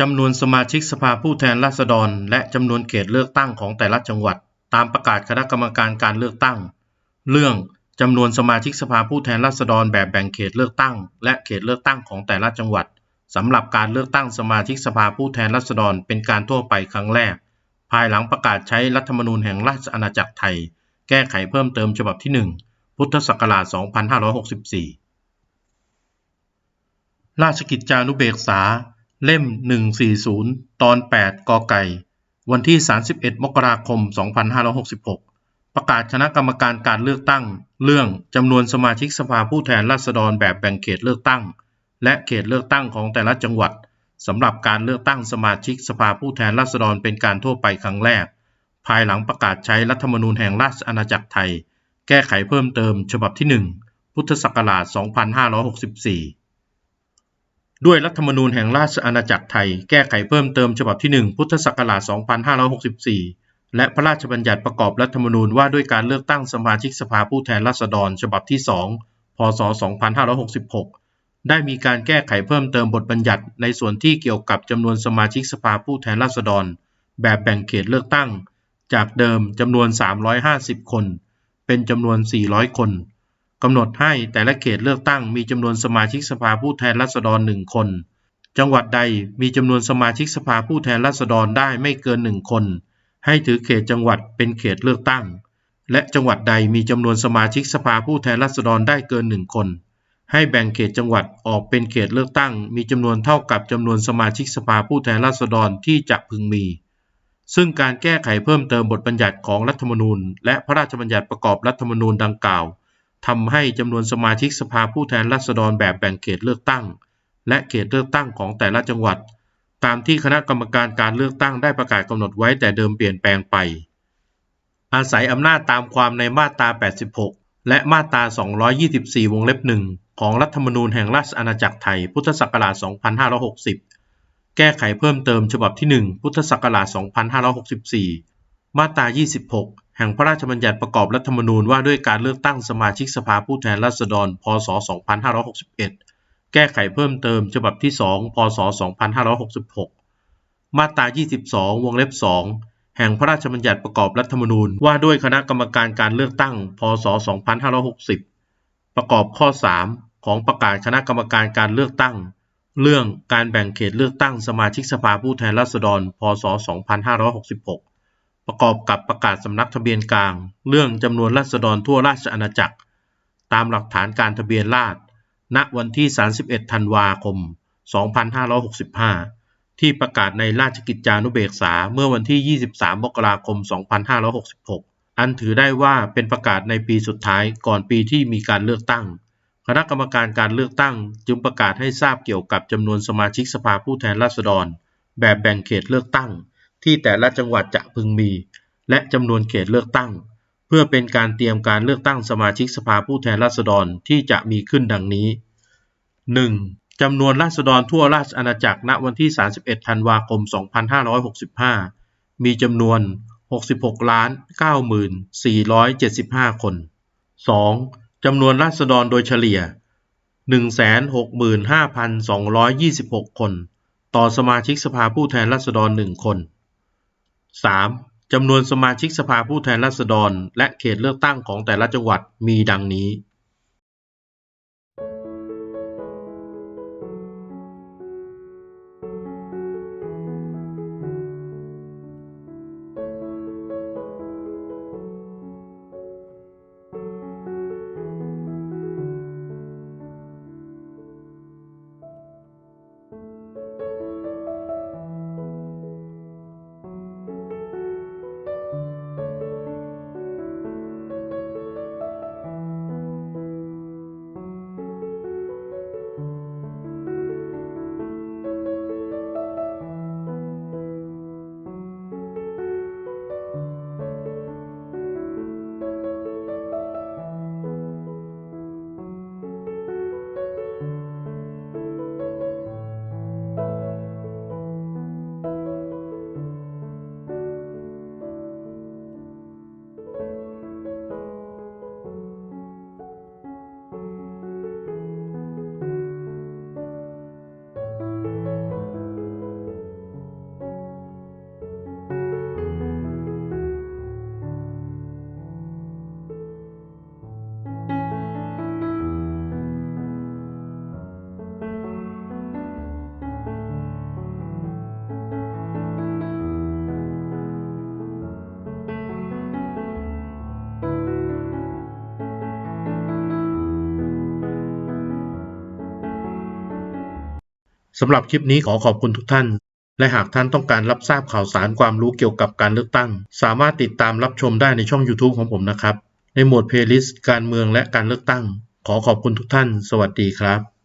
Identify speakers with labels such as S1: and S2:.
S1: จำนวนสมาชิกสภาผู้แทนราษฎร และจำนวนเขตเลือกตั้งของแต่ละจังหวัด ตามประกาศคณะกรรมการการเลือกตั้ง เรื่องจำนวนสมาชิกสภาผู้แทนราษฎรแบบแบ่งเขตเลือกตั้ง และเขตเลือกตั้งของแต่ละจังหวัดสำหรับการเลือกตั้งสมาชิกสภาผู้แทนราษฎรเป็นการทั่วไปครั้งแรก ภายหลังประกาศใช้รัฐธรรมนูญแห่งราชอาณาจักรไทย แก้ไขเพิ่มเติมฉบับที่ 1 พุทธศักราช 2564 ราชกิจจานุเบกษา เล่ม140ตอน8กไก่ วันที่31มกราคม2566ประกาศคณะกรรมการการเลือกตั้ง เรื่องจำนวนสมาชิกสภาผู้แทนราษฎรแบบแบ่งเขตเลือกตั้ง และเขตเลือกตั้งของแต่ละจังหวัดสำหรับการเลือกตั้งสมาชิกสภาผู้แทนราษฎรเป็นการทั่วไปครั้งแรก ภายหลังประกาศใช้รัฐธรรมนูญแห่งราชอาณาจักรไทย แก้ไขเพิ่มเติม ฉบับที่ 1 พุทธศักราช 2564 ด้วยรัฐธรรมนูญแห่งราชอาณาจักรไทย แก้ไขเพิ่มเติมฉบับที่ 1 พุทธศักราช 2564 และพระราชบัญญัติประกอบรัฐธรรมนูญว่าด้วยการเลือกตั้งสมาชิกสภาผู้แทนราษฎร ฉบับที่ 2 พศ 2566 ได้มีการแก้ไขเพิ่มเติมบทบัญญัติในส่วนที่เกี่ยวกับจำนวนสมาชิกสภาผู้แทนราษฎร แบบแบ่งเขตเลือกตั้ง จากเดิมจำนวน 350 คน เป็นจำนวน 400 คน กำหนดให้แต่ละเขตเลือกตั้งมีจำนวนสมาชิกสภาผู้แทนราษฎรหนึ่งคน จังหวัดใดมีจำนวนสมาชิกสภาผู้แทนราษฎรได้ไม่เกินหนึ่งคน ให้ถือเขตจังหวัดเป็นเขตเลือกตั้ง และจังหวัดใดมีจำนวนสมาชิกสภาผู้แทนราษฎรได้เกินหนึ่งคน ให้แบ่งเขตจังหวัดออกเป็นเขตเลือกตั้ง มีจำนวนเท่ากับจำนวนสมาชิกสภาผู้แทนราษฎรที่จะพึงมีซึ่งการแก้ไขเพิ่มเติมบทบัญญัติของรัฐธรรมนูญ และพระราชบัญญัติประกอบรัฐธรรมนูญดังกล่าว ทำให้จำนวนสมาชิกสภาผู้แทนราษฎรแบบแบ่งเขตเลือกตั้ง และเขตเลือกตั้งของแต่ละจังหวัด ตามที่คณะกรรมการการเลือกตั้งได้ประกาศกำหนดไว้แต่เดิมเปลี่ยนแปลงไป อาศัยอำนาจตามความในมาตรา 86 และมาตรา 224 วงเล็บหนึ่งของรัฐธรรมนูญแห่งราชอาณาจักรไทย พุทธศักราช 2560 แก้ไขเพิ่มเติมฉบับที่ 1 พุทธศักราช 2564 มาตรา 26 แห่งพระราชบัญญัติประกอบรัฐธรรมนูญว่าด้วยการเลือกตั้งสมาชิกสภาผู้แทนราษฎร พศ 2561 แก้ไขเพิ่มเติมฉบับที่ 2 พศ 2566 มาตรา 22 วงเล็บ 2 แห่งพระราชบัญญัติประกอบรัฐธรรมนูญว่าด้วยคณะกรรมการการเลือกตั้ง พศ 2560 ประกอบข้อ 3 ของประกาศคณะกรรมการการเลือกตั้ง เรื่องการแบ่งเขตเลือกตั้งสมาชิกสภาผู้แทนราษฎร พศ 2566 ประกอบกับประกาศสำนักทะเบียนกลาง เรื่องจำนวนราษฎรทั่วราชอาณาจักร ตามหลักฐานการทะเบียนราษฎรณวันที่ 31 ธันวาคม 2565 ที่ประกาศในราชกิจจานุเบกษาเมื่อวันที่ 23 มกราคม 2566 อันถือได้ว่าเป็นประกาศในปีสุดท้ายก่อนปีที่มีการเลือกตั้ง คณะกรรมการการเลือกตั้งจึงประกาศให้ทราบเกี่ยวกับจำนวนสมาชิกสภาผู้แทนราษฎร แบบแบ่งเขตเลือกตั้ง ที่แต่ละจังหวัดจะพึงมี และจำนวนเขตเลือกตั้ง เพื่อเป็นการเตรียมการเลือกตั้งสมาชิกสภาผู้แทนราษฎรที่จะมีขึ้นดังนี้ 1. จำนวนราษฎรทั่วราชอาณาจักรณวันที่ 31 ธันวาคม 2565 มีจำนวน 66ล้าน9,475 คน 2. จำนวนราษฎรโดยเฉลี่ย 165,226 คน ต่อสมาชิกสภาผู้แทนราษฎร 1 คน 3. จำนวนสมาชิกสภาผู้แทนราษฎรและเขตเลือกตั้งของแต่ละจังหวัดมีดังนี้ สำหรับคลิปนี้ขอขอบคุณทุกท่าน และหากท่านต้องการรับทราบข่าวสารความรู้เกี่ยวกับการเลือกตั้ง สามารถติดตามรับชมได้ในช่อง YouTube ของผมนะครับ ในหมวดเพลย์ลิสต์การเมืองและการเลือกตั้ง ขอขอบคุณทุกท่าน สวัสดีครับ